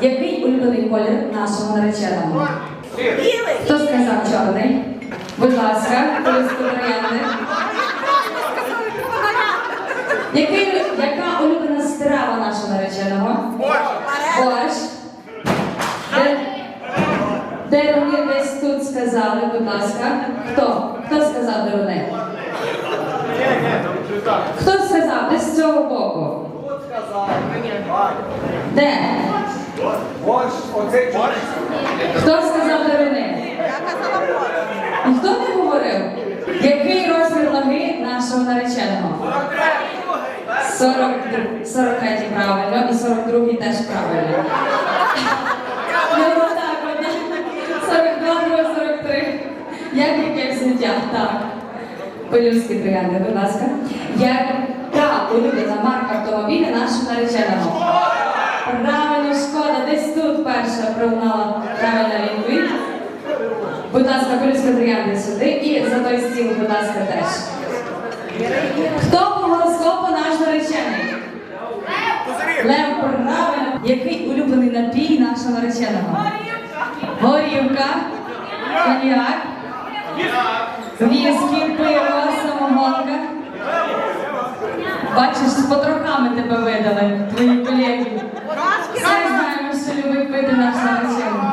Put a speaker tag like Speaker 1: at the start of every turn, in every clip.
Speaker 1: Який улюблений колір нашого нареченого?
Speaker 2: Білий.
Speaker 1: Хто сказав чорний? Будь ласка, троянди. Який, яка улюблена страва нашого нареченого? Борщ. Де, де вони десь тут сказали, будь ласка. Хто? Хто сказав, де вони? Хто сказав? Десь з цього боку. Де?
Speaker 3: Борщ, оцей борщ.
Speaker 1: Хто сказав, де вони?
Speaker 2: Я казала борщ.
Speaker 1: Ніхто не говорив? Який розмір ноги нашого нареченого? 40, 43 правильно і 42 теж правильно. Ну, отак, от. 42, друга, 43. Як яке взуття? Так. Полюські троянди, будь ласка. Яка улюблена марка автомобіля нашого нареченого? Правильно, шкода, десь тут перша пролунала правильна відповідь. Будь ласка, полюська троянди сюди і за той стіл, будь ласка, теж. Хто по гороскопу наш наречений? Лев, правильно. Який улюблений напій нашого нареченого? Горівка. Коньяк. Віскі, пиво, самогонка. Бачиш, з потрохами тебе видали, твої колеги. Все знаємо, що любить пити наш наречений.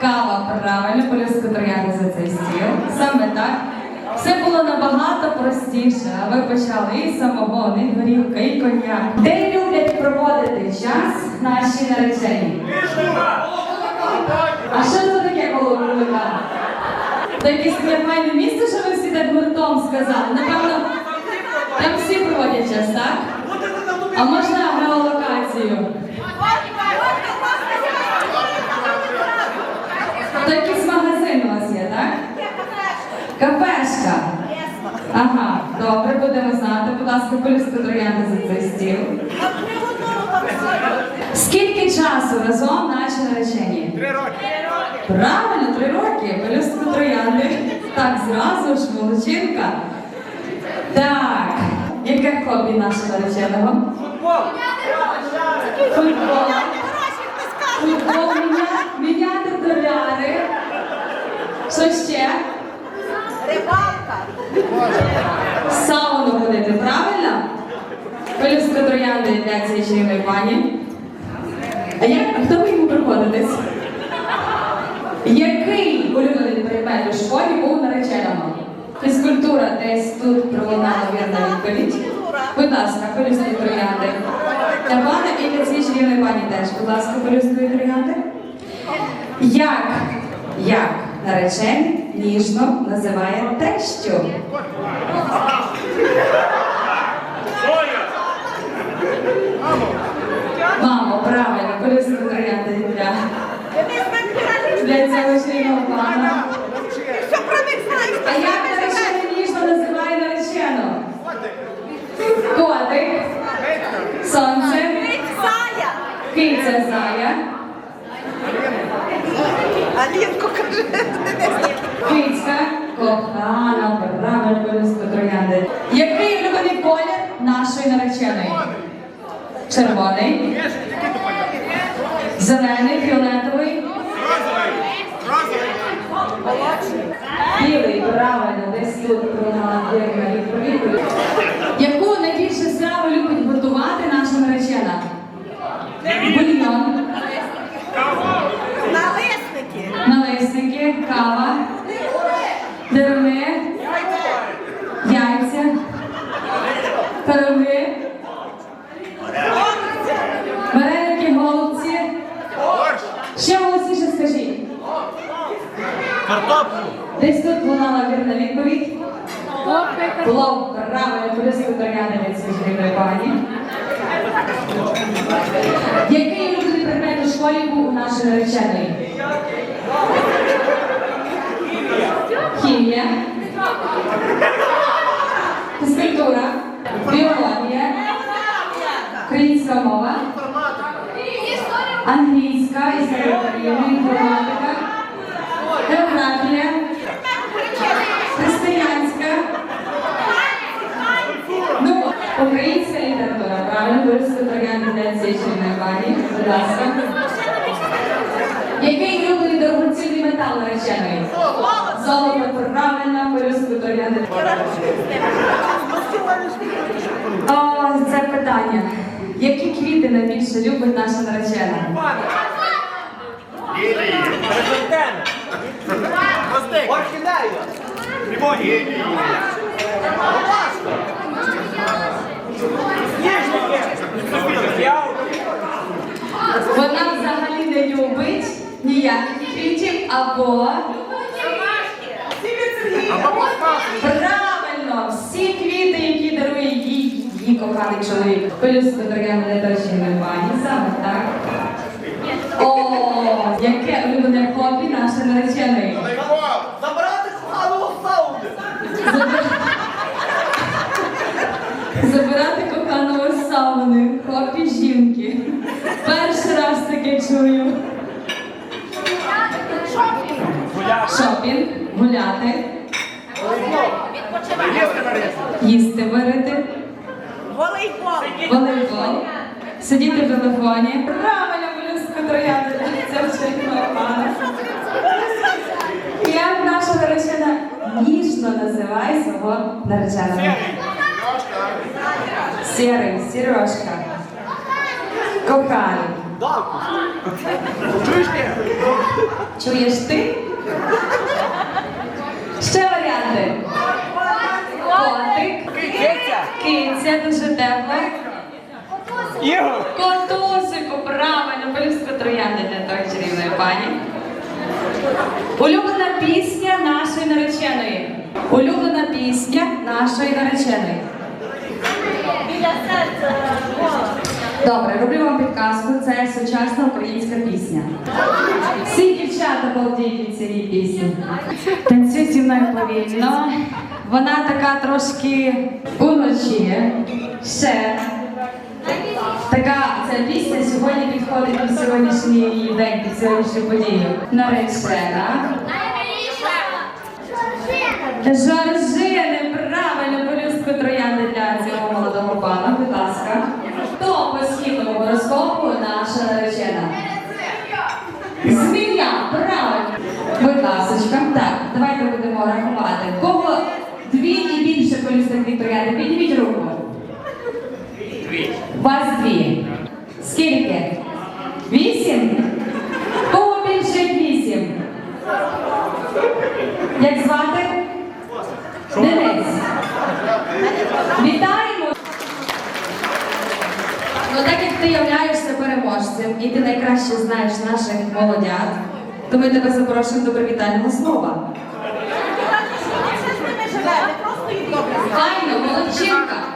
Speaker 1: Кава, правильно, полюску троянди за цей стіл. Саме так. Все було набагато простіше, а ви почали і самогон, і горілка, і коньяк. Де люблять проводити час наші наречені? А що це таке коло вулика? Це якесь файне місце, що ви всі так гуртом сказали. Напевно, там всі проводять час, так? А можна геолокацію? То якийсь магазин у вас є, так? Кафешка. Ага, добре, будемо знати. Будь ласка, полюску троянди за цей стіл. Скільки часу разом наші наречені?
Speaker 3: Три роки.
Speaker 1: Правильно, три роки. Полюску троянди. Так, зразу ж, молодчинка. Так, яке хобі нашого нареченого? Футбол. Футбол міня- міняти доляри. Що ще?
Speaker 2: Рибалка.
Speaker 1: Сауну ходити, правильно? Полюска троянди для цієї пані. А як хто ви йому приходитесь? Який улюблений предмет у школі був нареченому? Фізкультура десь тут пролунала вірна відповідь. Будь ласка, полюски троянди. Для пана і для цієї чарівної пані теж. Будь ласка, полюски троянди. Як, як наречений ніжно називає тещу? Мамо, правильно, полюски троянди для, для цього чарівного пана.
Speaker 2: Що про них знаєш?
Speaker 1: А як наречений ніжно називає наречену? Котик, сонце,
Speaker 2: Сая.
Speaker 1: киця зая,
Speaker 2: Алінку каже.
Speaker 1: кицька, кохана, правильно, полюски троянди. Який улюблений колір нашої нареченої? Червоний, зелений, фіолетовий, білий, правильно, десь тут вірна відповідь. Десь тут лунала вірна відповідь. Плов, правильно, туристи трояни від свіжої пані. Який улюблений предмет у школі був у нашої нареченої? Хімія. Фізкультура. Біологія. Українська мова. Англійська, історія України, інформатика. Географія. Християнська. Ну, цієї пані. Будь ласка. Який улюблений дорогоцінний метал наречений? Золото, правильно, полюску торяни. Це питання. Які квіти найбільше любить наша наречена?
Speaker 3: Орхідея. Ніжники. Фіалки.
Speaker 1: Вона не любить ніяких квітів або правильно всі квіти, які дарує їй її коханий чоловік. Полюску торяни не дочинної пані, саме так. О, яке улюблене хобі наша нареченої.
Speaker 3: Забрати коханого сауни.
Speaker 1: Забирати коханого сауни, хобі жінки. Перший раз таке чую. Їсти варити,
Speaker 2: Волейбол.
Speaker 1: волейбол, сидіти в телефоні. Правильно, блюзко трояти. Це вже нормально. Як наша наречена ніжно називає свого нареченого? Сірий, Сережка. Коханий.
Speaker 3: Чуєш ти?
Speaker 1: Чуєш ти? Ще варіанти.
Speaker 3: Киця.
Speaker 1: киця, дуже тепло. Котусику, правильно, близько троянди для тої чарівної пані. Улюблена пісня нашої нареченої. Улюблена пісня нашої нареченої.
Speaker 2: Біля серця.
Speaker 1: Добре, роблю вам підказку. Це сучасна українська пісня. Всі дівчата балдіють від цієї пісні. Танцюй зі мною повільно. Вона така трошки уночі. Ще. Така ця пісня сьогодні підходить під сьогоднішній день, під сьогоднішню подію. Наречена. Жоржини, правильно, полюстку троянди для цього молодого пана, будь ласка. Хто по східному гороскопу наша наречена? Змія, правильно. Будь ласочка, так, давайте будемо рахувати. Кого дві і більше полюсток троянди? Підніміть руку. Вас дві. Скільки? Вісім? Кого більше вісім? Як звати? Денис. Вітаємо! Ну так як ти являєшся переможцем і ти найкраще знаєш наших молодят, то ми тебе запрошуємо до привітального слова. 我的肩